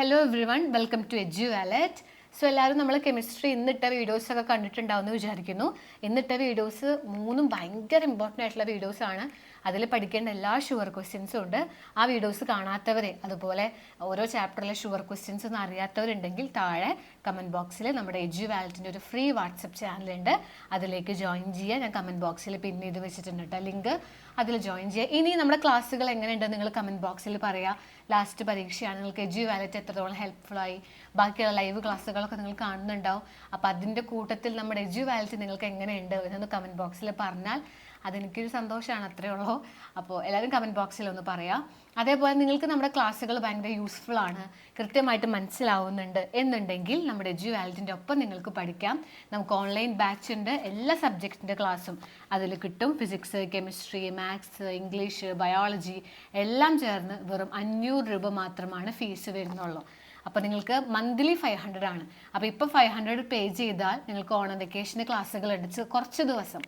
Hello everyone welcome to Edu Wallet so എല്ലാവരും നമ്മൾ chemistry ഇന്നിട്ട വീഡിയോസൊക്കെ കണ്ടിട്ടുണ്ടാവുമെന്ന് വിചാരിക്കുന്നു. ഇന്നിട്ട വീഡിയോസ് മൂന്നും ഭയങ്കര ഇമ്പോർട്ടന്റ് ആയിട്ടുള്ള വീഡിയോസാണ് അതിൽ പഠിക്കേണ്ട എല്ലാ ഷുവർ ക്വസ്റ്റ്യൻസും ഉണ്ട്. ആ വീഡിയോസ് കാണാത്തവരെ അതുപോലെ ഓരോ ചാപ്റ്ററിലെ ഷുവർ ക്വസ്റ്റ്യൻസ് ഒന്നും അറിയാത്തവരുണ്ടെങ്കിൽ താഴെ കമന്റ് ബോക്സിൽ നമ്മുടെ എജു വാലറ്റിന്റെ ഒരു ഫ്രീ വാട്സപ്പ് ചാനലുണ്ട് അതിലേക്ക് ജോയിൻ ചെയ്യുക. ഞാൻ കമന്റ് ബോക്സിൽ പിൻ ചെയ്ത് വെച്ചിട്ടുണ്ട് കേട്ടോ ലിങ്ക് അതിൽ ജോയിൻ ചെയ്യുക. ഇനി നമ്മുടെ ക്ലാസ്സുകൾ എങ്ങനെയുണ്ട് നിങ്ങൾ കമന്റ് ബോക്സിൽ പറയുക ലാസ്റ്റ് പരീക്ഷയാണ്. നിങ്ങൾക്ക് എജു വാലറ്റ് എത്രത്തോളം ഹെൽപ്ഫുള്ളായി ബാക്കിയുള്ള ലൈവ് ക്ലാസ്സുകളൊക്കെ നിങ്ങൾ കാണുന്നുണ്ടാവും. അപ്പോൾ അതിന്റെ കൂട്ടത്തിൽ നമ്മുടെ എജു വാലറ്റ് നിങ്ങൾക്ക് എങ്ങനെയുണ്ട് എന്നൊന്ന് കമന്റ് ബോക്സിൽ പറഞ്ഞാൽ അതെനിക്കൊരു സന്തോഷമാണ് അത്രേ ഉള്ളൂ. അപ്പോൾ എല്ലാവരും കമന്റ് ബോക്സിൽ ഒന്ന് പറയാം. അതേപോലെ നിങ്ങൾക്ക് നമ്മുടെ ക്ലാസ്സുകൾ ഭയങ്കര യൂസ്ഫുൾ ആണ് കൃത്യമായിട്ട് മനസ്സിലാവുന്നുണ്ട് എന്നുണ്ടെങ്കിൽ നമ്മുടെ എജു വാലറ്റിന്റെ ഒപ്പം നിങ്ങൾക്ക് പഠിക്കാം. നമുക്ക് ഓൺലൈൻ ബാച്ച് ഉണ്ട് എല്ലാ സബ്ജക്റ്റിന്റെ ക്ലാസ്സും അതിൽ കിട്ടും. Physics chemistry maths English biology എല്ലാം ചേർന്ന് വെറും അഞ്ഞൂറ് രൂപ മാത്രമാണ് ഫീസ് വരുന്നുള്ളൂ. അപ്പോൾ നിങ്ങൾക്ക് മന്ത്ലി ഫൈവ് ഹൺഡ്രഡ് ആണ്. അപ്പോൾ ഇപ്പോൾ ഫൈവ് ഹൺഡ്രഡ് പേ ചെയ്താൽ നിങ്ങൾക്ക് ഓണം വെക്കേഷന്റെ ക്ലാസ്സുകൾ അടിച്ച് കുറച്ച് ദിവസം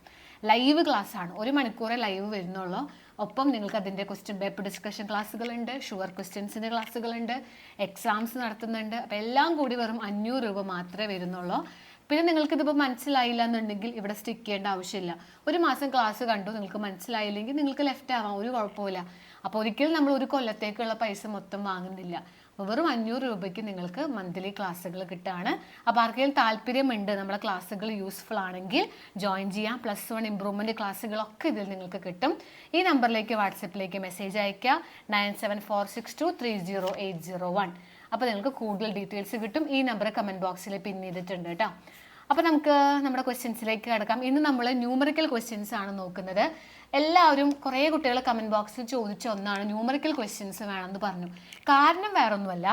ലൈവ് ക്ലാസ് ആണ് ഒരു മണിക്കൂറേ ലൈവ് വരുന്നുള്ളൂ. ഒപ്പം നിങ്ങൾക്ക് അതിന്റെ ക്വസ്റ്റ്യൻ പേപ്പർ ഡിസ്കഷൻ ക്ലാസ്സുകളുണ്ട് ഷുവർ ക്വസ്റ്റ്യൻസിന്റെ ക്ലാസ്സുകളുണ്ട്. എക്സാംസ് നടത്തുന്നുണ്ട്. അപ്പോൾ എല്ലാം കൂടി വെറും അഞ്ഞൂറ് രൂപ മാത്രമേ വരുന്നുള്ളൂ. പിന്നെ നിങ്ങൾക്ക് ഇതിപ്പോൾ മനസ്സിലായില്ല എന്നുണ്ടെങ്കിൽ ഇവിടെ സ്റ്റിക്ക് ചെയ്യേണ്ട ആവശ്യമില്ല. ഒരു മാസം ക്ലാസ് കണ്ടു നിങ്ങൾക്ക് മനസ്സിലായില്ലെങ്കിൽ നിങ്ങൾക്ക് ലെഫ്റ്റ് ആവാം. ഒരു കുഴപ്പമില്ല അപ്പോൾ ഒരിക്കലും നമ്മൾ ഒരു കൊല്ലത്തേക്കുള്ള പൈസ മൊത്തം വാങ്ങുന്നില്ല. വെറും അഞ്ഞൂറ് രൂപയ്ക്ക് നിങ്ങൾക്ക് മന്ത്ലി ക്ലാസ്സുകൾ കിട്ടുകയാണ് അപ്പോൾ ആർക്കെങ്കിലും താല്പര്യമുണ്ട് നമ്മളെ ക്ലാസ്സുകൾ യൂസ്ഫുൾ ആണെങ്കിൽ ജോയിൻ ചെയ്യാം. പ്ലസ് വൺ ഇമ്പ്രൂവ്മെന്റ് ക്ലാസ്സുകളൊക്കെ ഇതിൽ നിങ്ങൾക്ക് കിട്ടും. ഈ നമ്പറിലേക്ക് വാട്സപ്പിലേക്ക് മെസ്സേജ് അയയ്ക്കുക nine seven four six two three zero eight zero one അപ്പോൾ നിങ്ങൾക്ക് കൂടുതൽ ഡീറ്റെയിൽസ് കിട്ടും. ഈ നമ്പർ കമന്റ് ബോക്സിൽ പിൻ ചെയ്തിട്ടുണ്ട് കേട്ടോ. അപ്പോൾ നമുക്ക് നമ്മുടെ ക്വസ്റ്റ്യൻസിലേക്ക് കിടക്കാം. ഇന്ന് നമ്മൾ ന്യൂമറിക്കൽ ക്വസ്റ്റ്യൻസ് ആണ് നോക്കുന്നത്. എല്ലാവരും കുറേ കുട്ടികൾ കമന്റ് ബോക്സിൽ ചോദിച്ച ഒന്നാണ് ന്യൂമറിക്കൽ ക്വസ്റ്റ്യൻസ് വേണമെന്ന് പറഞ്ഞു. കാരണം വേറൊന്നുമല്ല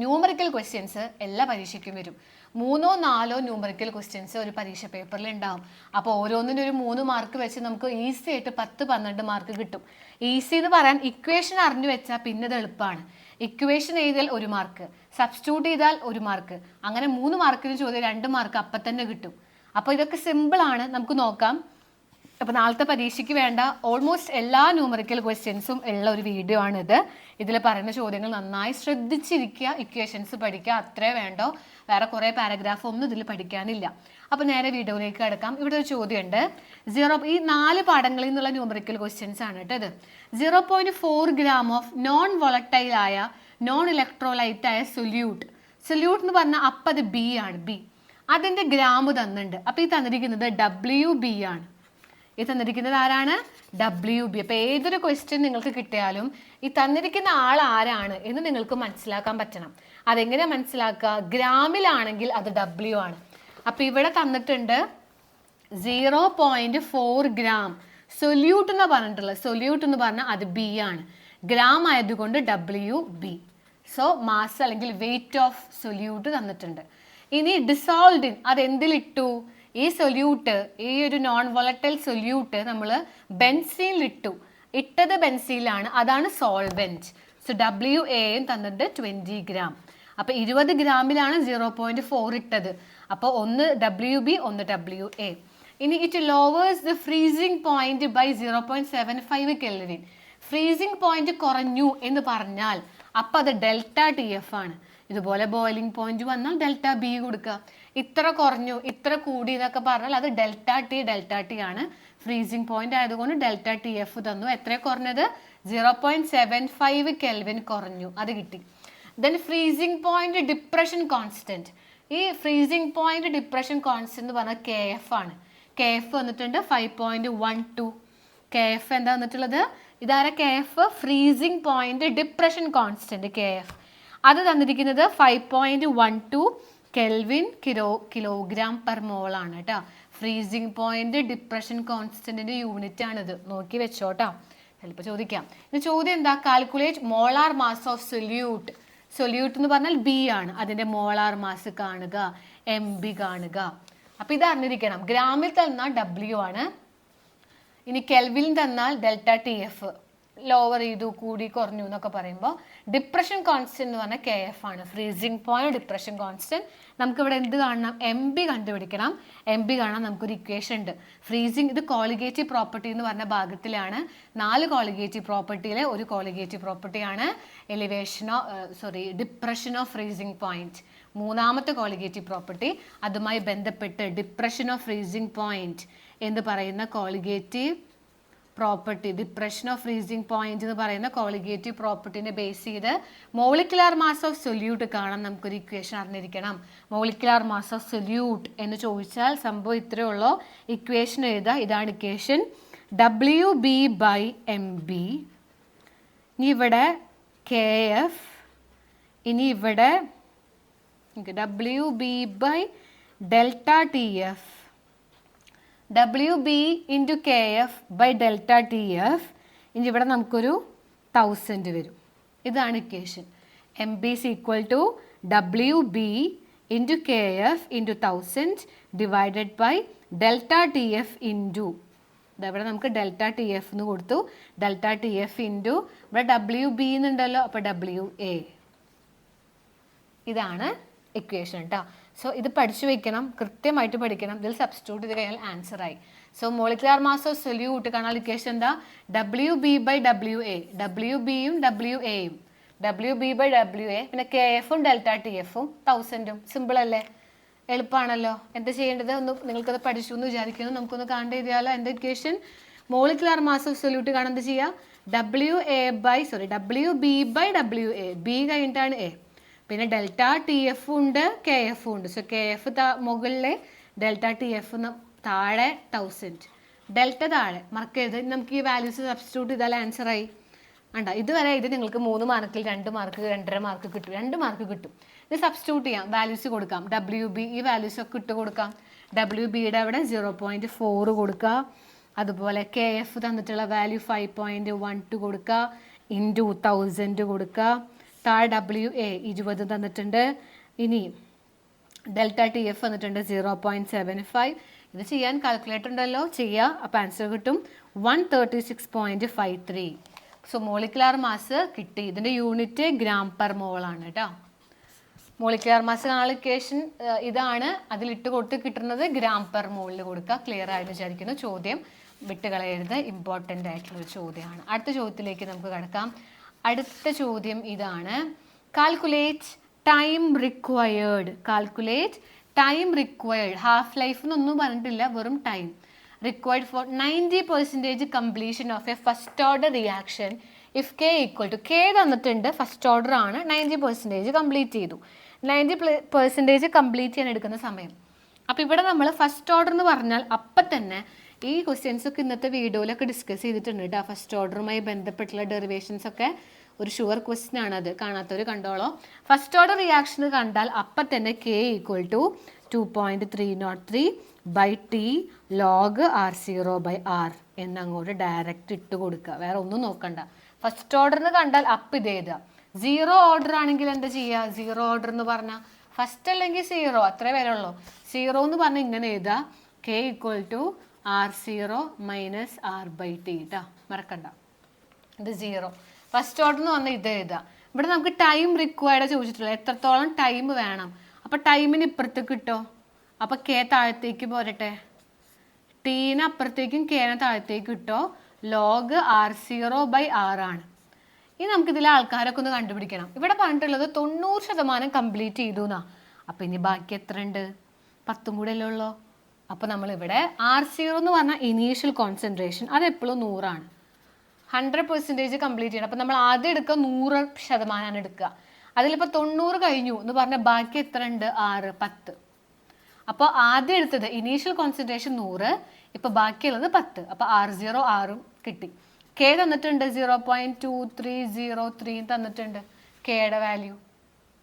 ന്യൂമറിക്കൽ ക്വസ്റ്റ്യൻസ് എല്ലാ പരീക്ഷയ്ക്കും വരും. മൂന്നോ നാലോ ന്യൂമറിക്കൽ ക്വസ്റ്റ്യൻസ് ഒരു പരീക്ഷ പേപ്പറിൽ ഉണ്ടാവും. അപ്പോൾ ഓരോന്നിനും ഒരു മൂന്ന് മാർക്ക് വെച്ച് നമുക്ക് ഈസി ആയിട്ട് പത്ത് പന്ത്രണ്ട് മാർക്ക് കിട്ടും. ഈസി എന്ന് പറയാൻ ഇക്വേഷൻ അറിഞ്ഞു വെച്ചാൽ പിന്നെ അത് എളുപ്പമാണ്. ഇക്വേഷൻ എഴുതിയാൽ ഒരു മാർക്ക് സബ്സ്റ്റിറ്റ്യൂട്ട് ചെയ്താൽ ഒരു മാർക്ക് അങ്ങനെ മൂന്ന് മാർക്കിന് ചോദ്യം രണ്ട് മാർക്ക് അപ്പം തന്നെ കിട്ടും. അപ്പോൾ ഇതൊക്കെ സിമ്പിൾ ആണ്. നമുക്ക് നോക്കാം. അപ്പോൾ നാളത്തെ പരീക്ഷയ്ക്ക് വേണ്ട ഓൾമോസ്റ്റ് എല്ലാ ന്യൂമറിക്കൽ ക്വസ്റ്റ്യൻസും ഉള്ള ഒരു വീഡിയോ ആണിത്. ഇതിൽ പറയുന്ന ചോദ്യങ്ങൾ നന്നായി ശ്രദ്ധിച്ചിരിക്കുക ഇക്വേഷൻസ് പഠിക്കുക അത്രേ വേണ്ടോ? വേറെ കുറേ പാരഗ്രാഫ് ഒന്നും ഇതിൽ പഠിക്കാനില്ല. അപ്പോൾ നേരെ വീഡിയോയിലേക്ക് കിടക്കാം. ഇവിടെ ഒരു ചോദ്യമുണ്ട്. സീറോ ഈ നാല് പാഠങ്ങളിൽ നിന്നുള്ള ന്യൂമറിക്കൽ ക്വസ്റ്റ്യൻസ് ആണ് കേട്ടോ ഇത്. Zero point four gram of non volatile ആയ നോൺ ഇലക്ട്രോലൈറ്റ് ആയ സൊല്യൂട്ട് സൊല്യൂട്ട് എന്ന് പറഞ്ഞാൽ അപ്പം അത് ബി ആണ് ബി അതിന്റെ ഗ്രാം തന്നിട്ടുണ്ട്. അപ്പോൾ ഈ തന്നിരിക്കുന്നത് ഡബ്ല്യു ബി ആണ്. ഈ തന്നിരിക്കുന്നത് ആരാണ്? ഡബ്ല്യു ബി അപ്പോൾ ഏതൊരു ക്വസ്റ്റ്യൻ നിങ്ങൾക്ക് കിട്ടിയാലും ഈ തന്നിരിക്കുന്ന ആൾ ആരാണ് എന്ന് നിങ്ങൾക്ക് മനസ്സിലാക്കാൻ പറ്റണം. അതെങ്ങനെ മനസ്സിലാക്കുക? ഗ്രാമിലാണെങ്കിൽ അത് ഡബ്ല്യു ആണ്. അപ്പോൾ ഇവിടെ തന്നിട്ടുണ്ട് zero point four gram solute എന്ന് പറഞ്ഞിട്ടുള്ളത് സൊല്യൂട്ട് എന്ന് പറഞ്ഞാൽ അത് ബി ആണ്. ഗ്രാം ആയതുകൊണ്ട് ഡബ്ല്യു ബി സോ മാസ് അല്ലെങ്കിൽ വെയിറ്റ് ഓഫ് സൊല്യൂട്ട് തന്നിട്ടുണ്ട്. ഇനി ഡിസോൾഡ് ഇൻ അത് എന്തിലിട്ടു ഈ സൊല്യൂട്ട് ഈ ഒരു നോൺ വോളറ്റൈൽ സൊല്യൂട്ട് നമ്മൾ ബെൻസീനിലിട്ടു ഇട്ടത് ബെൻസീലാണ്. അതാണ് സോൾവെന്റ് സോ ഡബ്ല്യു എയും തന്നിട്ട് ട്വന്റി ഗ്രാം അപ്പോൾ ഇരുപത് ഗ്രാമിലാണ് സീറോ പോയിന്റ് ഫോർ ഇട്ടത്. അപ്പോൾ ഒന്ന് ഡബ്ല്യു ബി ഒന്ന് ഡബ്ല്യു എ ഇനി it lowers the freezing point by zero point seven five kelvin freezing point കുറഞ്ഞു എന്ന് പറഞ്ഞാൽ അപ്പോൾ അത് ഡെൽറ്റ ടി എഫ് ആണ്. ഇതുപോലെ ബോയിലിംഗ് പോയിന്റ് വന്നാൽ ഡെൽറ്റ ബി കൊടുക്കുക ഇത്ര കുറഞ്ഞു ഇത്ര കൂടി എന്നൊക്കെ പറഞ്ഞാൽ അത് ഡെൽറ്റ ടി ഡെൽറ്റ ടി ആണ്. ഫ്രീസിംഗ് പോയിന്റ് ആയതുകൊണ്ട് ഡെൽറ്റ ടി എഫ് തന്നു. എത്ര കുറഞ്ഞത്? Zero point seven five kelvin കുറഞ്ഞു. അത് കിട്ടി. Then freezing point depression constant ഈ ഫ്രീസിംഗ് പോയിന്റ് ഡിപ്രഷൻ കോൺസ്റ്റന്റ് എന്ന് പറഞ്ഞാൽ കെ എഫ് ആണ്. കെ എഫ് വന്നിട്ടുണ്ട് five point one two K F എന്താ വന്നിട്ടുള്ളത്? ഇതാരെ K F freezing point depression constant K F അത് തന്നിരിക്കുന്നത് five point one two kelvin kilo kilogram per mole ആണ് കേട്ടോ. ഫ്രീസിംഗ് പോയിന്റ് ഡിപ്രഷൻ കോൺസ്റ്റന്റിന്റെ യൂണിറ്റ് ആണിത്. നോക്കി വെച്ചോട്ടോ. ചിലപ്പോൾ ചോദിക്കാം. ഇനി ചോദ്യം എന്താ? Calculate molar mass of solute solute എന്ന് പറഞ്ഞാൽ ബി ആണ്. അതിന്റെ മോളാർ മാസ് കാണുക എം ബി കാണുക. അപ്പൊ ഇത് അറിഞ്ഞിരിക്കണം. ഗ്രാമിൽ തന്നാൽ ഡബ്ല്യു ആണ്. ഇനി കെൽവിൻ തന്നാൽ ഡെൽറ്റ ടി എഫ് ലോവർ ചെയ്തു കൂടി കുറഞ്ഞു എന്നൊക്കെ പറയുമ്പോൾ ഡിപ്രഷൻ കോൺസ്റ്റന്റ് എന്ന് പറഞ്ഞാൽ കെ എഫ് ആണ്. ഫ്രീസിങ് പോയിന്റ് ഡിപ്രഷൻ കോൺസ്റ്റന്റ് നമുക്കിവിടെ എന്ത് കാണണം? എം ബി കണ്ടുപിടിക്കണം. എം ബി കാണാൻ നമുക്കൊരു ഇക്വേഷൻ ഉണ്ട്. ഫ്രീസിങ് ഇത് കോളിഗേറ്റീവ് പ്രോപ്പർട്ടി എന്ന് പറഞ്ഞ ഭാഗത്തിലാണ്. നാല് കോളിഗേറ്റീവ് പ്രോപ്പർട്ടിയിലെ ഒരു കോളിഗേറ്റീവ് പ്രോപ്പർട്ടിയാണ് എലിവേഷനോ sorry depression of freezing point മൂന്നാമത്തെ കോളിഗേറ്റീവ് പ്രോപ്പർട്ടി അതുമായി ബന്ധപ്പെട്ട് ഡിപ്രഷൻ ഓഫ് ഫ്രീസിങ് പോയിന്റ് എന്ന് പറയുന്ന colligative property depression of freezing point എന്ന് പറയുന്ന കോളിഗേറ്റീവ് പ്രോപ്പർട്ടിനെ ബേസ് ചെയ്ത് മോളിക്കുലാർ മാസ് ഓഫ് സൊല്യൂട്ട് കാണാൻ നമുക്കൊരു ഇക്വേഷൻ അറിഞ്ഞിരിക്കണം. മോളിക്കുലാർ മാസ് ഓഫ് സൊല്യൂട്ട് എന്ന് ചോദിച്ചാൽ സംഭവം ഇത്രയേ ഉള്ളൂ. ഇക്വേഷൻ എഴുതുക. ഇതാണ് equation W B by M B ഇനി ഇവിടെ കെ എഫ് ഇനി ഇവിടെ W B by delta T F W B into K F by delta T F ഇനി ഇവിടെ നമുക്കൊരു തൗസൻഡ് വരും. ഇതാണ് equation M B C equal to W B into K F into thousand divided by delta T F into ഇവിടെ നമുക്ക് delta T F എന്ന് കൊടുത്തു. Delta T F into ഇവിടെ ഡബ്ല്യു ബി എന്നുണ്ടല്ലോ അപ്പോൾ ഡബ്ല്യു എ ഇതാണ് equation കേട്ടോ so ഇത് പഠിച്ചു വെക്കണം കൃത്യമായിട്ട് പഠിക്കണം. ഇതിൽ സബ്സ്റ്റിറ്റ്യൂട്ട് ചെയ്ത് കഴിഞ്ഞാൽ ആൻസർ ആയി. So molecular mass of solute കാണാൻ ഇക്വേഷൻ എന്താ? W B by W A W ബിയും ഡബ്ല്യു എയും W B by W A പിന്നെ കെ എഫും ഡെൽറ്റ ടി എഫും തൗസൻഡും സിമ്പിൾ അല്ലേ? എളുപ്പമാണല്ലോ എന്താ ചെയ്യേണ്ടത്? ഒന്ന് നിങ്ങൾക്കത് പഠിച്ചു എന്ന് വിചാരിക്കുന്നു. നമുക്കൊന്ന് കാണേണ്ട ചെയ്താലോ എന്താ equation molecular mass of solute കാണാൻ എന്ത് ചെയ്യുക W A by sorry W B by W A B കഴിഞ്ഞിട്ടാണ് എ പിന്നെ ഡെൽറ്റ ടി എഫ് ഉണ്ട് കെ എഫ് ഉണ്ട്. സോ കെ എഫ് മുകളിലെ ഡെൽറ്റ ടി എഫ് താഴെ തൗസൻഡ് ഡെൽറ്റ താഴെ. മാർക്ക് ചെയ്ത് നമുക്ക് ഈ വാല്യൂസ് സബ്സ്റ്റിറ്റ്യൂട്ട് ചെയ്താൽ ആൻസർ ആയി. വേണ്ട ഇതുവരെ ഇത് നിങ്ങൾക്ക് മൂന്ന് മാർക്കിൽ രണ്ട് മാർക്ക് രണ്ടര മാർക്ക് കിട്ടും. രണ്ട് മാർക്ക് കിട്ടും. ഇത് സബ്സ്റ്റിറ്റ്യൂട്ട് ചെയ്യാം. വാല്യൂസ് കൊടുക്കാം. ഡബ്ല്യു ബി ഈ വാല്യൂസ് ഒക്കെ ഇട്ട് കൊടുക്കാം. ഡബ്ല്യു ബിയുടെ അവിടെ സീറോ പോയിന്റ് ഫോർ കൊടുക്കുക. അതുപോലെ കെ എഫ് തന്നിട്ടുള്ള value five point one two കൊടുക്കുക. ഇന്റു തൗസൻഡ് കൊടുക്കുക. താഴെ ഡബ്ല്യു എ ഇരുപത് തന്നിട്ടുണ്ട്. ഇനി ഡെൽറ്റ ടി എഫ് വന്നിട്ടുണ്ട് സീറോ പോയിന്റ് സെവൻ ഫൈവ് ഇത് ചെയ്യാൻ കാൽക്കുലേറ്റർ ഉണ്ടല്ലോ. ചെയ്യുക അപ്പോൾ ആൻസർ കിട്ടും. One thirty six point five three so molecular mass കിട്ടി. ഇതിന്റെ യൂണിറ്റ് ഗ്രാം പെർ മോളാണ് കേട്ടോ. മോളിക്കുലാർ മാസ് ആളിക്കേഷൻ ഇതാണ്. അതിലിട്ട് കൊടുത്ത് കിട്ടുന്നത് ഗ്രാം പെർ മോളിൽ കൊടുക്കുക ക്ലിയർ ആയിട്ട് വിചാരിക്കുന്നു. ചോദ്യം വിട്ടുകളയരുത്. ഇമ്പോർട്ടന്റ് ആയിട്ടുള്ളൊരു ചോദ്യമാണ്. അടുത്ത ചോദ്യത്തിലേക്ക് നമുക്ക് കിടക്കാം. അടുത്ത ചോദ്യം ഇതാണ്. Calculate time required calculate time required half life എന്നൊന്നും പറഞ്ഞിട്ടില്ല വെറും time required for ninety percentage completion of a first order reaction if K equal to K തന്നിട്ടുണ്ട് ഫസ്റ്റ് ഓർഡർ ആണ് നയന്റി പെർസെന്റേജ് കംപ്ലീറ്റ് ചെയ്തു. നയന്റി പെർസെന്റേജ് കംപ്ലീറ്റ് ചെയ്യാൻ എടുക്കുന്ന സമയം. അപ്പോൾ ഇവിടെ നമ്മൾ ഫസ്റ്റ് ഓർഡർ എന്ന് പറഞ്ഞാൽ അപ്പം തന്നെ ഈ ക്വസ്റ്റ്യൻസ് ഒക്കെ ഇന്നത്തെ വീഡിയോയിലൊക്കെ ഡിസ്കസ് ചെയ്തിട്ടുണ്ട് കേട്ടോ ഫസ്റ്റ് ഓർഡറുമായി ബന്ധപ്പെട്ടുള്ള ഡെറിവേഷൻസ് ഒക്കെ ഒരു ഷുവർ ക്വസ്റ്റ്യൻ ആണ് അത്. കാണാത്തവർ കണ്ടോളോ. ഫസ്റ്റ് ഓർഡർ റിയാക്ഷൻ കണ്ടാൽ അപ്പം തന്നെ K equal to two point three nought three by T log R zero by R എന്നങ്ങോട്ട് direct ഇട്ട് കൊടുക്കുക. വേറെ ഒന്നും നോക്കണ്ട. ഫസ്റ്റ് ഓർഡറിന് കണ്ടാൽ അപ്പ് ഇത് എഴുതുക. സീറോ ഓർഡർ ആണെങ്കിൽ എന്താ ചെയ്യുക സീറോ ഓർഡർ എന്ന് പറഞ്ഞാൽ ഫസ്റ്റ് അല്ലെങ്കിൽ സീറോ അത്രേ വരെയുള്ളൂ സീറോ എന്ന് പറഞ്ഞാൽ ഇങ്ങനെ എഴുതുക. K equal to R zero minus R by T കേട്ടോ മറക്കണ്ട. ഇത് സീറോ ഫസ്റ്റ് ഓർഡർ എന്ന് പറഞ്ഞാൽ ഇത് എഴുതാം. ഇവിടെ നമുക്ക് ടൈം റിക്വയർഡ് ചോദിച്ചിട്ടുള്ളത്. എത്രത്തോളം ടൈം വേണം? അപ്പോൾ ടൈമിന് ഇപ്പുറത്തേക്ക് കിട്ടോ? അപ്പോൾ കെ താഴത്തേക്ക് പോരട്ടെ. ടീന് അപ്പുറത്തേക്കും കേന താഴത്തേക്ക് കിട്ടോ. Log R zero by R ആണ്. ഇനി നമുക്ക് ഇതിലെ ആൾക്കാരൊക്കെ ഒന്ന് കണ്ടുപിടിക്കണം. ഇവിടെ പറഞ്ഞിട്ടുള്ളത് തൊണ്ണൂറ് ശതമാനം കംപ്ലീറ്റ് ചെയ്തു എന്നാ. അപ്പം ഇനി ബാക്കി എത്ര ഉണ്ട് പത്തും കൂടെ അല്ലേ ഉള്ളൂ. അപ്പോൾ നമ്മളിവിടെ ആർ സീറോ എന്ന് പറഞ്ഞാൽ ഇനീഷ്യൽ കോൺസെൻട്രേഷൻ അത് എപ്പോഴും നൂറാണ്. ഹൺഡ്രഡ് പെർസെന്റേജ് കംപ്ലീറ്റ് ചെയ്യണം. അപ്പോൾ നമ്മൾ ആദ്യം എടുക്കുക നൂറ് ശതമാനമാണ് എടുക്കുക. അതിലിപ്പോൾ തൊണ്ണൂറ് കഴിഞ്ഞു എന്ന് പറഞ്ഞാൽ ബാക്കി എത്ര ഉണ്ട്? ആറ് പത്ത്. അപ്പോൾ ആദ്യം എടുത്തത് ഇനീഷ്യൽ കോൺസെൻട്രേഷൻ നൂറ് ഇപ്പോൾ ബാക്കിയുള്ളത് പത്ത്. അപ്പോൾ ആറ് സീറോ ആറും കിട്ടി. കെ തന്നിട്ടുണ്ട് zero point two three zero three തന്നിട്ടുണ്ട്. കെയുടെ വാല്യൂ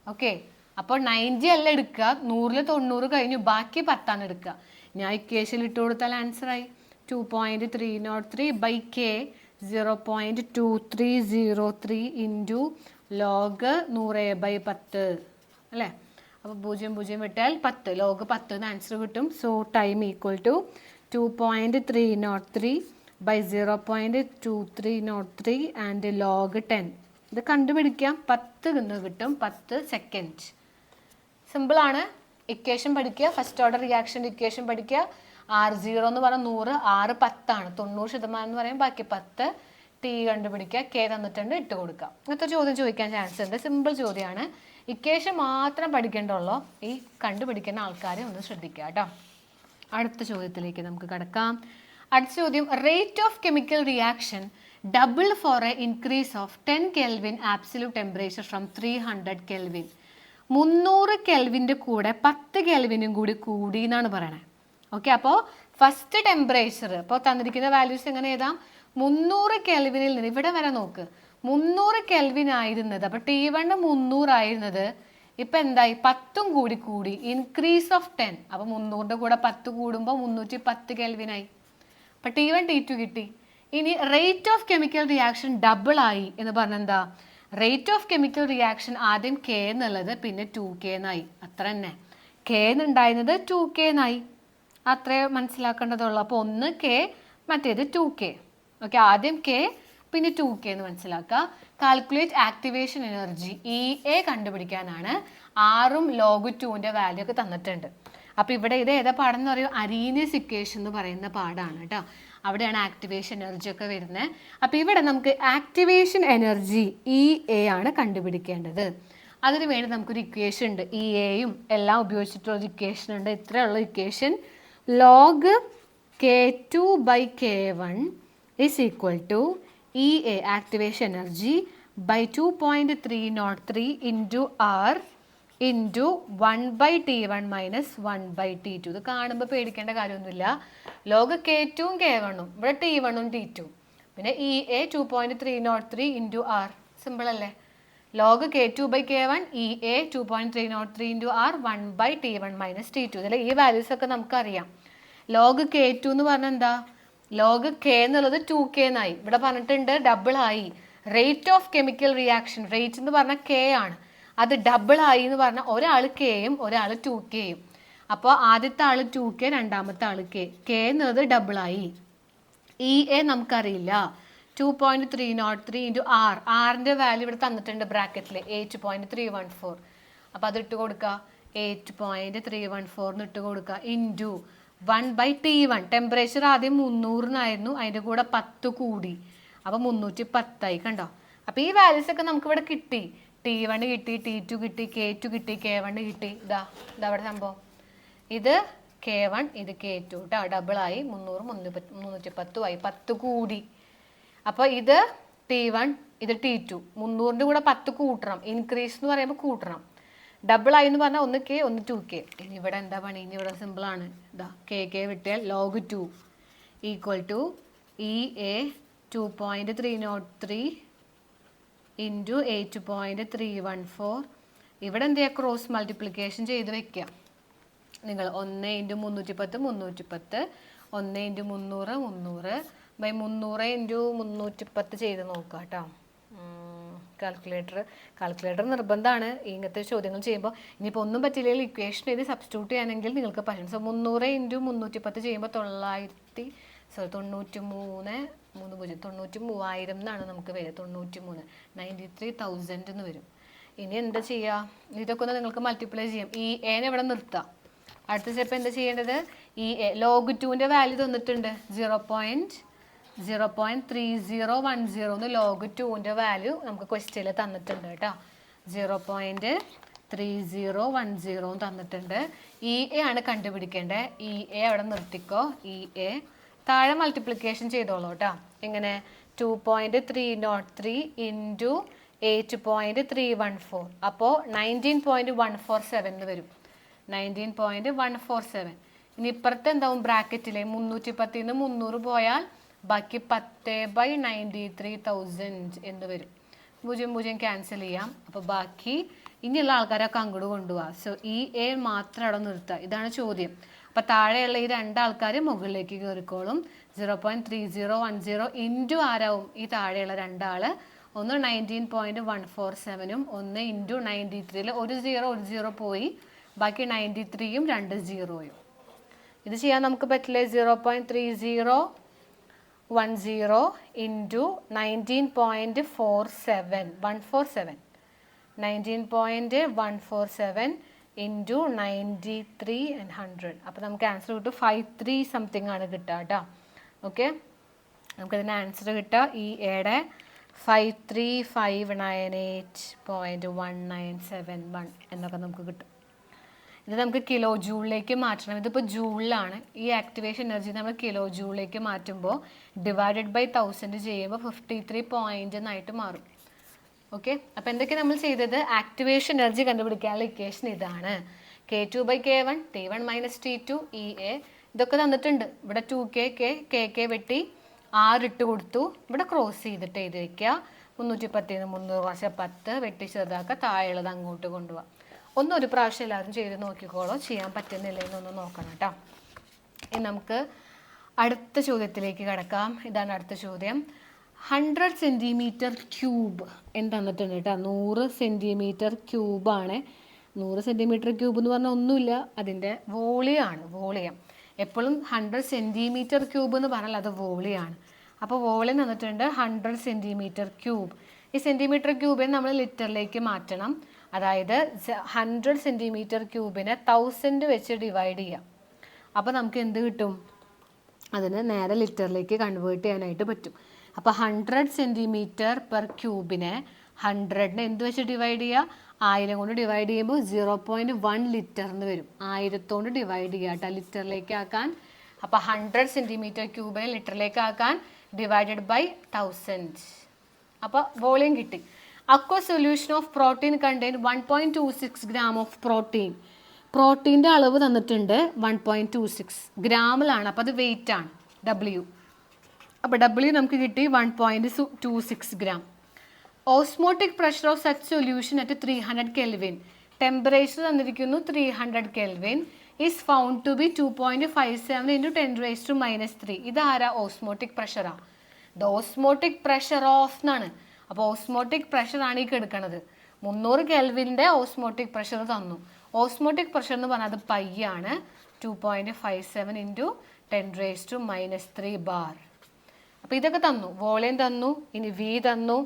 ഓക്കെ അപ്പോൾ നയന്റി അല്ല എടുക്കുക. നൂറിൽ തൊണ്ണൂറ് കഴിഞ്ഞു. ബാക്കി പത്താണ് എടുക്കുക. ഞാൻ ഇക്വേഷൻ ഇട്ട് കൊടുത്താൽ ആൻസർ ആയി. Two point three nought three by K zero point two three zero three into log നൂറ് ബൈ പത്ത്. അല്ലേ? അപ്പോൾ പൂജ്യം പൂജ്യം വിട്ടാൽ പത്ത്. ലോഗ് പത്ത് എന്ന് ആൻസർ കിട്ടും. So time equal to two point three nought three by zero point two three nought three and log ten ഇത് കണ്ടുപിടിക്കാം. പത്ത് എന്ന് കിട്ടും. പത്ത് സെക്കൻഡ് സിമ്പിളാണ് ഇക്വേഷൻ പഠിക്കുക. ഫസ്റ്റ് ഓർഡർ റിയാക്ഷൻ ഇക്വേഷൻ പഠിക്കുക. ആർ സീറോ എന്ന് പറഞ്ഞാൽ നൂറ് ആറ് പത്താണ്. തൊണ്ണൂറ് ശതമാനം എന്ന് പറയുമ്പോൾ ബാക്കി പത്ത് ടി കണ്ടുപിടിക്കുക. കെ തന്നിട്ടുണ്ട് ഇട്ട് കൊടുക്കുക. ഇങ്ങനത്തെ ചോദ്യം ചോദിക്കാൻ ചാൻസ് ഉണ്ട്. സിമ്പിൾ ചോദ്യമാണ്. ഇക്വേഷൻ മാത്രം പഠിക്കേണ്ടുള്ളൂ. ഈ കണ്ടുപിടിക്കുന്ന ആൾക്കാരെ ഒന്ന് ശ്രദ്ധിക്കുക കേട്ടോ. അടുത്ത ചോദ്യത്തിലേക്ക് നമുക്ക് കിടക്കാം. അടുത്ത ചോദ്യം rate of chemical reaction double for a increase of ten kelvin absolute temperature from three hundred kelvin മുന്നൂറ് കെൽവിന്റെ കൂടെ പത്ത് കെൽവിനും കൂടി കൂടി എന്നാണ് പറയണത് ഓക്കെ അപ്പോൾ ഫസ്റ്റ് ടെമ്പറേച്ചർ ഇപ്പോൾ തന്നിരിക്കുന്ന വാല്യൂസ് എങ്ങനെ എഴുതാം? മുന്നൂറ് കെൽവിനിൽ നിന്ന് ഇവിടെ വരെ നോക്ക്. മുന്നൂറ് കെൽവിൻ ആയിരുന്നത് അപ്പോൾ ടി വണ് മുന്നൂറായിരുന്നത് ഇപ്പം എന്തായി? പത്തും കൂടി കൂടി ഇൻക്രീസ് ഓഫ് ടെൻ അപ്പോൾ മുന്നൂറിന്റെ കൂടെ പത്ത് കൂടുമ്പോൾ മുന്നൂറ്റി പത്ത് കെൽവിനായി. അപ്പം ടി വൺ ടി ടു കിട്ടി. ഇനി rate of chemical reaction double ആയി എന്ന് പറഞ്ഞെന്താ റേറ്റ് ഓഫ് കെമിക്കൽ റിയാക്ഷൻ ആദ്യം കെ എന്നുള്ളത് പിന്നെ ടു കെ എന്നായി അത്ര തന്നെ. കെ എന്നുണ്ടായിരുന്നത് ടു കെ എന്നായി അത്രേ മനസ്സിലാക്കേണ്ടതുള്ളൂ. അപ്പോൾ ഒന്ന് കെ മറ്റേത് ടു കെ ഓക്കെ ആദ്യം കെ പിന്നെ ടു കെ എന്ന് മനസ്സിലാക്കുക. Calculate activation energy E A കണ്ടുപിടിക്കാനാണ് ആറും ലോഗ് ടുവിന്റെ വാല്യൂ ഒക്കെ തന്നിട്ടുണ്ട്. അപ്പോൾ ഇവിടെ ഇത് ഏതാ പാഠം എന്ന് പറയുമ്പോൾ അരീനിയസ് ഇക്വേഷൻ എന്ന് പറയുന്ന പാടാണ് കേട്ടോ. അവിടെയാണ് ആക്ടിവേഷൻ എനർജി ഒക്കെ വരുന്നത് അപ്പോൾ ഇവിടെ നമുക്ക് ആക്ടിവേഷൻ എനർജി ഇ എ ആണ് കണ്ടുപിടിക്കേണ്ടത്. അതിന് വേണ്ടി നമുക്കൊരു ഇക്വേഷൻ ഉണ്ട്. ഇ എയും എല്ലാം ഉപയോഗിച്ചിട്ടുള്ള ഒരു ഇക്വേഷൻ ഉണ്ട്. ഇത്രയുള്ള equation log K two by K one is equal to E A activation energy by two point three nought three into R into one by T one minus one by T two ഇത് കാണുമ്പോൾ പേടിക്കേണ്ട കാര്യമൊന്നുമില്ല. Log K ടുവും K വണ്ണും ഇവിടെ T വണ്ണും T two പിന്നെ E A two point three nought three into R simple അല്ലേ? Log K two by K one E A two point three nought three into R one by T one minus T two ഇതിൽ ഈ values ഒക്കെ നമുക്കറിയാം. Log K to എന്ന് പറഞ്ഞാൽ എന്താ? Log K എന്നുള്ളത് two K എന്നായി ഇവിടെ പറഞ്ഞിട്ടുണ്ട് ഡബിൾ ആയി. Rate of chemical reaction rate എന്ന് പറഞ്ഞാൽ കെ ആണ്. അത് ഡബിൾ ആയി എന്ന് പറഞ്ഞാൽ ഒരാൾ കെയും ഒരാൾ ടു കെയും അപ്പോൾ ആദ്യത്തെ ആൾ ടു കെ രണ്ടാമത്തെ ആൾ കെ കെ എന്നത് ഡബിൾ ആയി. ഇ എ നമുക്കറിയില്ല. Two point three nought three into R ആറിന്റെ വാല്യൂ ഇവിടെ തന്നിട്ടുണ്ട് ബ്രാക്കറ്റിൽ eight point three one four അപ്പോൾ അത് ഇട്ട് കൊടുക്കുക എയ്റ്റ് പോയിന്റ് ത്രീ വൺ ഫോറിന് ഇട്ട് കൊടുക്കുക into one by T one temperature ആദ്യം മുന്നൂറിനായിരുന്നു. അതിന്റെ കൂടെ പത്ത് കൂടി. അപ്പോൾ മുന്നൂറ്റി പത്തായി കണ്ടോ? അപ്പോൾ ഈ വാല്യൂസ് ഒക്കെ നമുക്ക് ഇവിടെ കിട്ടി. ടി വൺ കിട്ടി ടി ടു കിട്ടി കെ ടു കിട്ടി കെ വൺ കിട്ടി. ഇതാ ഇതാ അവിടെ സംഭവം. ഇത് കെ വൺ ഇത് കെ ടു കേട്ടോ ആയി മുന്നൂറ് മുന്നൂറ്റി മുന്നൂറ്റി പത്തുമായി പത്ത് കൂടി. അപ്പോൾ ഇത് ടി വൺ ഇത് ടി ടു മുന്നൂറിന്റെ കൂടെ പത്ത് കൂട്ടണം. ഇൻക്രീസ് എന്ന് പറയുമ്പോൾ കൂട്ടണം. ഡബിൾ ആയി എന്ന് പറഞ്ഞാൽ ഒന്ന് കെ ഒന്ന് ടു കെ ഇനി ഇവിടെ എന്താ പണി? ഇനി ഇവിടെ സിമ്പിളാണ് ഇതാ കെ കെ വിട്ടേ log two equal to E A two point three nought three into eight point three one four ഇവിടെ എന്ത് ചെയ്യുക ക്രോസ് മൾട്ടിപ്ലിക്കേഷൻ ചെയ്ത് വെക്കുക നിങ്ങൾ ഒന്ന് ഇന്റു മുന്നൂറ്റി പത്ത് മുന്നൂറ്റി പത്ത് ഒന്ന് ഇന്റു മുന്നൂറ് മുന്നൂറ്. ബൈ മുന്നൂറ് ഇന്റു മുന്നൂറ്റി പത്ത് ചെയ്ത് നോക്കുക കേട്ടോ. കാൽക്കുലേറ്റർ കാൽക്കുലേറ്റർ നിർബന്ധമാണ്. ഇങ്ങനത്തെ ചോദ്യങ്ങൾ ചെയ്യുമ്പോൾ ഇനിയിപ്പോൾ ഒന്നും പറ്റില്ലെങ്കിൽ ഇക്വേഷൻ ഇത് സബ്സ്റ്റിറ്റ്യൂട്ട് ചെയ്യാനെങ്കിൽ നിങ്ങൾക്ക് പറ്റും. സോ മുന്നൂറ് ഇന്റു മുന്നൂറ്റി പത്ത് ചെയ്യുമ്പോൾ തൊള്ളായിരത്തി സോറി തൊണ്ണൂറ്റി മൂന്ന് മൂന്ന് പൂജ്യം. തൊണ്ണൂറ്റി മൂവായിരം എന്നാണ് നമുക്ക് വരിക. തൊണ്ണൂറ്റി മൂന്ന് നയന്റി ത്രീ തൗസൻഡ് എന്ന് വരും. ഇനി എന്താ ചെയ്യുക ഇതൊക്കെ ഒന്ന് നിങ്ങൾക്ക് മൾട്ടിപ്ലൈ ചെയ്യാം. ഈ എനെ ഇവിടെ നിർത്താം. അടുത്ത സ്റ്റെപ്പ് എന്താ ചെയ്യേണ്ടത്? ഈ എ ലോഗ് ടുവിന്റെ വാല്യൂ തന്നിട്ടുണ്ട്. Zero point zero point three zero one zero എന്ന് ലോഗ് ടുവിന്റെ വാല്യൂ നമുക്ക് ക്വസ്റ്റ്യനിൽ തന്നിട്ടുണ്ട് കേട്ടോ. Zero point three zero one zero തന്നിട്ടുണ്ട്. ഇ എ ആണ് കണ്ടുപിടിക്കേണ്ടത്. ഇ എ അവിടെ നിർത്തിക്കോ? ഇ എ താഴെ മൾട്ടിപ്ലിക്കേഷൻ ചെയ്തോളൂ കേട്ടോ. എങ്ങനെ two point three nought three into eight point three one four അപ്പോൾ nineteen point one four seven എന്ന് വരും. Nineteen point one four seven ഇനി ഇപ്പുറത്തെ എന്താവും? ബ്രാക്കറ്റിലെ മുന്നൂറ്റി പത്തിൽ നിന്ന് മുന്നൂറ് പോയാൽ ബാക്കി പത്ത് ബൈ നയന്റി ത്രീ തൗസൻഡ് എന്ന് വരും. പൂജ്യം പൂജ്യം ക്യാൻസൽ ചെയ്യാം. അപ്പോൾ ബാക്കി ഇനിയുള്ള ആൾക്കാരൊക്കെ അങ്ങോട്ട് കൊണ്ടുപോകാം സോ ഈ എ മാത്രം അവിടെ നിർത്തുക ഇതാണ് ചോദ്യം. അപ്പോൾ താഴെയുള്ള ഈ രണ്ടാൾക്കാർ മുകളിലേക്ക് കയറിക്കോളും zero point three zero one zero into ആരാവും? ഈ താഴെയുള്ള രണ്ടാൾ ഒന്ന് നയന്റീൻ പോയിന്റ് വൺ ഫോർ സെവനും ഒന്ന് ഇന്റു നയന്റി ത്രീയിൽ ഒരു സീറോ ഒരു സീറോ പോയി. ബാക്കി നയന്റി ത്രീയും രണ്ട് സീറോയും ഇത് ചെയ്യാൻ നമുക്ക് പറ്റില്ലേ? Zero point three zero one zero into nineteen point four seven one four seven nineteen point one four seven into ninety three and hundred അപ്പോൾ നമുക്ക് ആൻസർ കിട്ടും. ഫൈവ് ത്രീ സംതിങ് ആണ് കിട്ടുക കേട്ടോ. ഓക്കെ? നമുക്കതിന്റെ ആൻസർ കിട്ടുക. ഈ എയുടെ five three five nine eight point one nine seven one എന്നൊക്കെ നമുക്ക് കിട്ടും. ഇത് നമുക്ക് കിലോ ജൂളിലേക്ക് മാറ്റണം. ഇതിപ്പോൾ ജൂളിലാണ് ഈ ആക്ടിവേഷൻ എനർജി നമ്മൾ കിലോ ജൂളിലേക്ക് മാറ്റുമ്പോൾ ഡിവൈഡഡ് ബൈ തൗസൻഡ് ചെയ്യുമ്പോൾ ഫിഫ്റ്റി ത്രീ പോയിന്റ് എന്നായിട്ട് മാറും. ഓക്കെ? അപ്പോൾ എന്തൊക്കെ നമ്മൾ ചെയ്തത്? ആക്ടിവേഷൻ എനർജി കണ്ടുപിടിക്കാനുള്ള ഇക്വേഷൻ ഇതാണ്. K two by K one T one minus T two E A ഇതൊക്കെ തന്നിട്ടുണ്ട്. ഇവിടെ two K K K K വെട്ടി ആറിട്ട് കൊടുത്തു. ഇവിടെ ക്രോസ് ചെയ്തിട്ട് എഴുതി വയ്ക്കുക മുന്നൂറ്റി പത്തിന്ന് മുന്നൂറ് പ്രാവശ്യം പത്ത് വെട്ടി ചെറുതാക്കുക. താഴെയുള്ളത് അങ്ങോട്ട് കൊണ്ടുപോകാം ഒന്ന് ഒരു പ്രാവശ്യം എല്ലാവരും ചെയ്ത് നോക്കിക്കോളോ. ചെയ്യാൻ പറ്റുന്നില്ല എന്നൊന്ന് നോക്കണം കേട്ടോ. ഇനി നമുക്ക് അടുത്ത ചോദ്യത്തിലേക്ക് കിടക്കാം. ഇതാണ് അടുത്ത ചോദ്യം. ഹൺഡ്രഡ് സെന്റിമീറ്റർ ക്യൂബ് എന്ന് തന്നിട്ടുണ്ട് കേട്ടോ. നൂറ് സെന്റിമീറ്റർ ക്യൂബാണ് നൂറ് സെന്റിമീറ്റർ ക്യൂബ് എന്ന് പറഞ്ഞാൽ ഒന്നുമില്ല. അതിന്റെ വോളിയമാണ് വോളിയം. എപ്പോഴും ഹൺഡ്രഡ് സെന്റിമീറ്റർ ക്യൂബ് എന്ന് പറഞ്ഞാൽ അത് വോളിയാണ്. അപ്പോൾ വോളിയം തന്നിട്ടുണ്ട് ഹൺഡ്രഡ് സെന്റിമീറ്റർ ക്യൂബ് ഈ സെന്റിമീറ്റർ ക്യൂബിനെ നമ്മൾ ലിറ്ററിലേക്ക് മാറ്റണം. അതായത് ഹൺഡ്രഡ് സെന്റിമീറ്റർ ക്യൂബിനെ തൗസൻഡ് വെച്ച് ഡിവൈഡ് ചെയ്യാം. അപ്പോൾ നമുക്ക് എന്ത് കിട്ടും? അതിന് നേരെ ലിറ്ററിലേക്ക് കൺവേർട്ട് ചെയ്യാനായിട്ട് പറ്റും. അപ്പോൾ ഹൺഡ്രഡ് സെന്റിമീറ്റർ പെർ ക്യൂബിനെ ഹൺഡ്രഡിനെ എന്ത് വെച്ച് ഡിവൈഡ് ചെയ്യുക ആയിരം കൊണ്ട് ഡിവൈഡ് ചെയ്യുമ്പോൾ സീറോ പോയിന്റ് വൺ ലിറ്റർ എന്ന് വരും. ആയിരത്തോണ്ട് ഡിവൈഡ് ചെയ്യുക കേട്ടോ. ലിറ്ററിലേക്ക് ആക്കാൻ. അപ്പോൾ ഹൺഡ്രഡ് സെന്റിമീറ്റർ ക്യൂബിനെ ലിറ്ററിലേക്ക് ആക്കാൻ ഡിവൈഡഡ് ബൈ തൗസൻഡ് അപ്പോൾ വോളിയം കിട്ടി. Aqua solution of protein contain one point two six gram of protein പ്രോട്ടീന്റെ അളവ് തന്നിട്ടുണ്ട് വൺ പോയിന്റ് ടു സിക്സ് ഗ്രാമിലാണ്. അപ്പോൾ അത് വെയിറ്റ് ആണ്. ഡബ്ല്യു അപ്പോൾ ഡബ്ല്യു നമുക്ക് കിട്ടി one point two six gram osmotic pressure of such solution at three hundred kelvin temperature തന്നിരിക്കുന്നു three hundred kelvin is found to be two point five seven into ten raise to minus three ഇതാരാ osmotic പ്രഷറാണ് the osmotic pressure of എന്നാണ്. അപ്പോൾ osmotic pressure ആണ് ഈ കെടുക്കണത്. മുന്നൂറ് കെൽവിന്റെ ഓസ്മോട്ടിക് പ്രഷർ തന്നു. ഓസ്മോട്ടിക് പ്രഷർ എന്ന് പറഞ്ഞാൽ അത് പയ്യാണ് two point five seven into ten raise to minus three bar അപ്പോൾ ഇതൊക്കെ തന്നു. വോളിയം തന്നു. ഇനി വി തന്നു.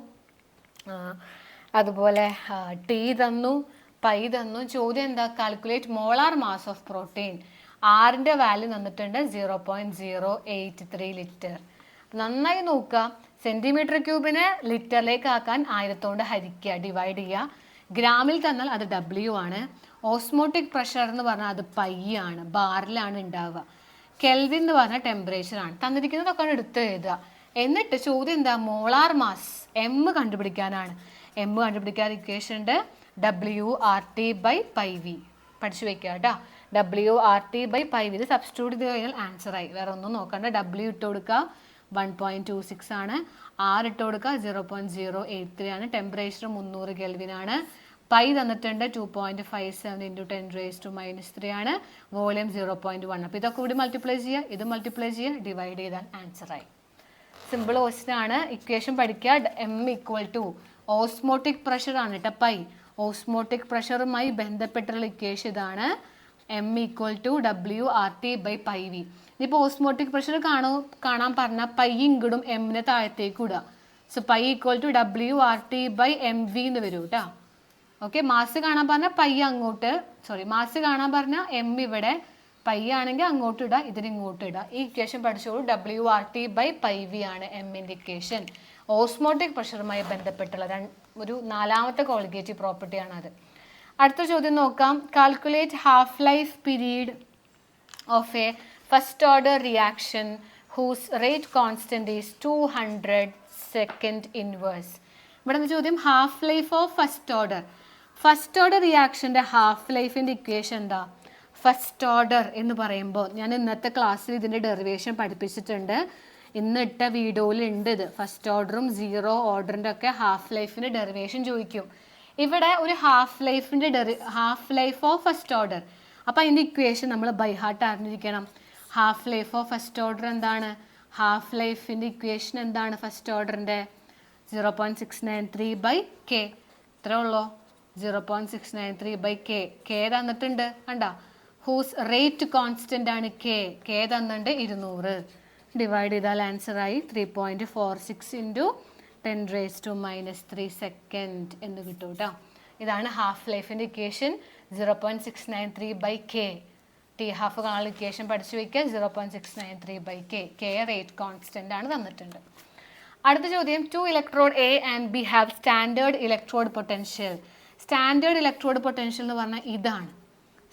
അതുപോലെ ടി തന്നു പൈ തന്നു. ചോദ്യം എന്താ? Calculate molar mass of protein ആറിന്റെ വാല്യൂ തന്നിട്ടുണ്ട് zero point zero eight three litre നന്നായി നോക്കുക. സെന്റിമീറ്റർ ക്യൂബിനെ ലിറ്ററിലേക്ക് ആക്കാൻ ആയിരത്തോണ്ട് ഹരിക്കുക ഡിവൈഡ് ചെയ്യുക. ഗ്രാമിൽ തന്നാൽ അത് ഡബ്ല്യു ആണ്. ഓസ്മോട്ടിക് പ്രഷർ എന്ന് പറഞ്ഞാൽ അത് പൈ ആണ്. ബാറിലാണ് ഉണ്ടാവുക കെൽവിൻ എന്ന് പറഞ്ഞാൽ ടെമ്പറേച്ചർ ആണ്. തന്നിരിക്കുന്നതൊക്കെ എടുത്ത് എഴുതുക. എന്നിട്ട് ചോദ്യം എന്താ? മോളാർ മാസ് എം കണ്ടുപിടിക്കാനാണ്. എം കണ്ടുപിടിക്കാൻ ഇക്വേഷൻ ഉണ്ട് W R T by pi V പഠിച്ചു വെക്കുക കേട്ടോ. W R T by pi V ഇത് സബ്സ്റ്റിറ്റ്യൂട്ട് ചെയ്ത് കഴിഞ്ഞാൽ ആൻസർ ആയി. വേറെ ഒന്നും നോക്കണ്ട. ഡബ്ല്യു ഇട്ട് കൊടുക്കുക വൺ പോയിന്റ് ടു സിക്സ് ആണ്. ആർ ഇട്ട് കൊടുക്കുക zero point zero eight three ആണ്. ടെമ്പറേച്ചർ മുന്നൂറ് കെൽവിനാണ് പൈ തന്നിട്ടുണ്ട് two point five seven into ten raise to minus three ആണ്. വോളിയം സീറോ പോയിന്റ് വൺ അപ്പോൾ ഇതൊക്കെ കൂടി മൾട്ടിപ്ലൈ ചെയ്യുക. ഇത് മൾട്ടിപ്ലൈ ചെയ്യുക. ഡിവൈഡ് ചെയ്താൽ ആൻസർ ആയി. സിമ്പിൾ ക്വസ്റ്റൻ ആണ് ഇക്വേഷൻ പഠിക്കുക. M equal to osmotic pressure ആണ് കേട്ടോ പൈ. ഓസ്മോട്ടിക് പ്രഷറുമായി ബന്ധപ്പെട്ടുള്ള ഇക്വേഷൻ ഇതാണ്. M equal to W R T by pi V ഇനിയിപ്പോൾ ഓസ്മോട്ടിക് പ്രഷർ കാണൂ കാണാൻ പറഞ്ഞാൽ പൈ ഇങ്ങിടും എമ്മിനെ താഴത്തേക്ക് ഇടുക. So pi equal to W R T by M V എന്ന് വരും കേട്ടോ ഓക്കെ മാസ് കാണാൻ പറഞ്ഞാൽ പൈ അങ്ങോട്ട് സോറി മാസ് കാണാൻ പറഞ്ഞാൽ എം ഇവിടെ പൈ ആണെങ്കിൽ അങ്ങോട്ട് ഇടുക ഇതിന് ഇങ്ങോട്ട് ഈ ഇക്വേഷൻ പഠിച്ചോളൂ W R T by pi V ആണ് എമ്മിന്റെ ഇക്വേഷൻ ഓസ്മോട്ടിക് പ്രഷറുമായി ബന്ധപ്പെട്ടുള്ള ഒരു നാലാമത്തെ കോളിഗേറ്റീവ് പ്രോപ്പർട്ടിയാണ് അത്. അടുത്ത ചോദ്യം നോക്കാം. Calculate half life period of a first order reaction whose rate constant is two hundred second inverse ഇവിടെ ചോദ്യം? Half life of first order first order റിയാക്ഷന്റെ half ലൈഫിന്റെ ഇക്വേഷൻ എന്താ? ഫസ്റ്റ് ഓർഡർ എന്ന് പറയുമ്പോൾ ഞാൻ ഇന്നത്തെ ക്ലാസ്സിൽ ഇതിന്റെ ഡെറിവേഷൻ പഠിപ്പിച്ചിട്ടുണ്ട്. ഇന്ന് വീഡിയോയിലുണ്ട് ഇത്. ഫസ്റ്റ് ഓർഡറും സീറോ ഓർഡറിന്റെ ഒക്കെ ഹാഫ് ലൈഫിന്റെ ഡെറിവേഷൻ ചോദിക്കും. ഇവിടെ ഒരു ഹാഫ് ലൈഫിന്റെ ഡെറി half life of first order അപ്പോൾ അതിന്റെ ഇക്വേഷൻ നമ്മൾ ബൈ ഹാർട്ട് അറിഞ്ഞിരിക്കണം. Half life of first order എന്താണ്? ഹാഫ് ലൈഫിന്റെ ഇക്വേഷൻ എന്താണ് ഫസ്റ്റ് ഓർഡറിന്റെ zero point six nine three by K ഇത്രേ ഉള്ളൂ? Zero point six nine three by K K തന്നിട്ടുണ്ട് കണ്ട? ഹൂസ് റേറ്റ് കോൺസ്റ്റന്റ് ആണ് കെ കെ തന്നിട്ടുണ്ട് ഇരുന്നൂറ്. ഡിവൈഡ് ചെയ്താൽ ആൻസറായി three point four six into ten raise to minus three second എന്ന് കിട്ടും കേട്ടോ ഇതാണ് ഹാഫ് ലൈഫിന്റെ equation zero point six nine three by K T half കാണാൻ ഇക്വേഷൻ പഠിച്ചു വയ്ക്കുക zero point six nine three by K K rate constant ആണ് തന്നിട്ടുണ്ട്. അടുത്ത ചോദ്യം two electrode A and B have standard electrode potential standard electrode potential എന്ന് പറഞ്ഞാൽ ഇതാണ്.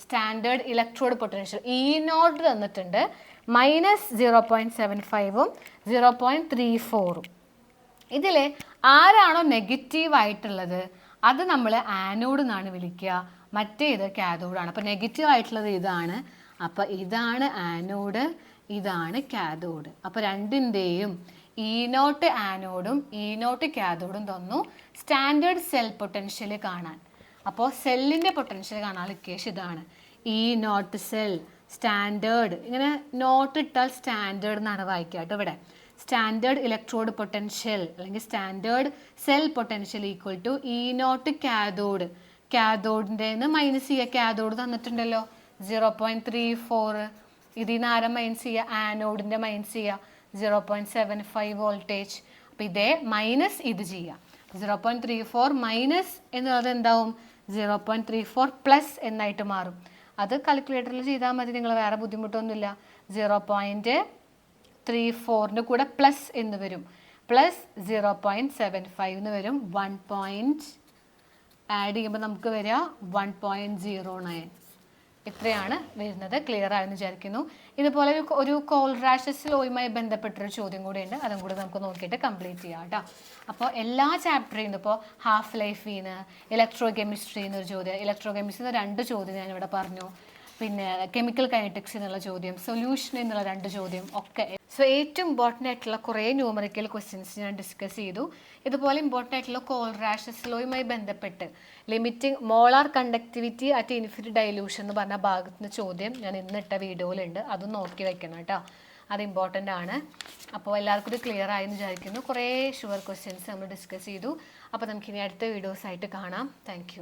Standard electrode potential E naught തന്നിട്ടുണ്ട്. മൈനസ് സീറോ പോയിന്റ് സെവൻ ഫൈവും zero point three ഫോറും ഇതിൽ ആരാണോ നെഗറ്റീവ് ആയിട്ടുള്ളത് അത് നമ്മൾ ആനോഡ് എന്നാണ് വിളിക്കുക. മറ്റേത് കാഥോഡാണ് അപ്പോൾ നെഗറ്റീവ് ആയിട്ടുള്ളത് ഇതാണ്. അപ്പോൾ ഇതാണ് ആനോഡ് ഇതാണ് കാഥോഡ് അപ്പോൾ രണ്ടിന്റെയും നോട്ട് ആനോഡും ഇ നോട്ട് കാഥോഡും തന്നു. സ്റ്റാൻഡേർഡ് സെൽ പൊട്ടൻഷ്യൽ കാണാൻ. അപ്പോൾ സെല്ലിന്റെ പൊട്ടൻഷ്യൽ കാണാൻ ഇക്വേഷൻ ഇതാണ്. ഈ നോട്ട് സെൽ സ്റ്റാൻഡേർഡ് ഇങ്ങനെ നോട്ട് ഇട്ടാൽ സ്റ്റാൻഡേർഡ് എന്നാണ് വായിക്കുക കേട്ടോ ഇവിടെ. സ്റ്റാൻഡേർഡ് ഇലക്ട്രോഡ് പൊട്ടൻഷ്യൽ അല്ലെങ്കിൽ standard cell potential equal to E naught cathode നിന്ന് മൈനസ് ചെയ്യുക കാതോഡ് തന്നിട്ടുണ്ടല്ലോ. സീറോ പോയിന്റ് ത്രീ ഫോർ ഇതിൽ നിന്ന് ആരം മൈനസ് ചെയ്യുക ആനോഡിന്റെ മൈനസ് ചെയ്യുക zero point seven five voltage അപ്പോൾ ഇതേ മൈനസ് ഇത് ചെയ്യുക zero point three four minus എന്നുള്ളത് എന്താവും? Zero point three four plus എന്നായിട്ട് മാറും. അത് കാൽക്കുലേറ്ററിൽ ചെയ്താൽ മതി. നിങ്ങൾ വേറെ ബുദ്ധിമുട്ടൊന്നുമില്ല. സീറോ പോയിന്റ് ത്രീ ഫോറിന്റെ കൂടെ പ്ലസ് എന്ന് വരും. Plus zero point seven five എന്ന് വരും. വൺ പോയിന്റ് ആഡ് ചെയ്യുമ്പോൾ നമുക്ക് വരിക വൺ പോയിന്റ് സീറോ നയൻ ഇത്രയാണ് വരുന്നത്. ക്ലിയർ ആയെന്ന് വിചാരിക്കുന്നു. ഇതുപോലെ ഒരു ഒരു കോൾ റാഷസ് ലോയുമായി ബന്ധപ്പെട്ടൊരു ചോദ്യം കൂടിയുണ്ട്. അതും കൂടി നമുക്ക് നോക്കിയിട്ട് കംപ്ലീറ്റ് ചെയ്യാം കേട്ടോ. അപ്പോൾ എല്ലാ ചാപ്റ്ററിൽ നിന്ന് ഇപ്പോൾ ഹാഫ് ലൈഫിന്ന് ഇലക്ട്രോ കെമിസ്ട്രി എന്നൊരു ചോദ്യം ഇലക്ട്രോ കെമിസ്ട്രി രണ്ട് ചോദ്യം ഞാനിവിടെ പറഞ്ഞു. പിന്നെ കെമിക്കൽ കൈനറ്റിക്സ് എന്നുള്ള ചോദ്യം സൊല്യൂഷൻ എന്നുള്ള രണ്ട് ചോദ്യം ഒക്കെ. സോ ഏറ്റവും ഇമ്പോർട്ടന്റ് ആയിട്ടുള്ള കുറേ ന്യൂമറിക്കൽ ക്വസ്റ്റ്യൻസ് ഞാൻ ഡിസ്കസ് ചെയ്തു. ഇതുപോലെ ഇമ്പോർട്ടന്റ് ആയിട്ടുള്ള കോൾ റാഷസ് ലോയുമായി ബന്ധപ്പെട്ട് limiting molar conductivity at infinite dilution എന്ന് പറഞ്ഞ ഭാഗത്തുനിന്ന് ചോദ്യം ഞാൻ ഇന്നിട്ട വീഡിയോയിലുണ്ട്. അതും നോക്കി വെക്കണം കേട്ടോ. അത് ഇമ്പോർട്ടന്റ് ആണ്. അപ്പോൾ എല്ലാവർക്കും ഇത് ക്ലിയർ ആയെന്ന് വിചാരിക്കുന്നു. കുറേ ഷുവർ ക്വസ്റ്റ്യൻസ് നമ്മൾ ഡിസ്കസ് ചെയ്തു. അപ്പോൾ നമുക്കിനി അടുത്ത വീഡിയോസായിട്ട് കാണാം. താങ്ക്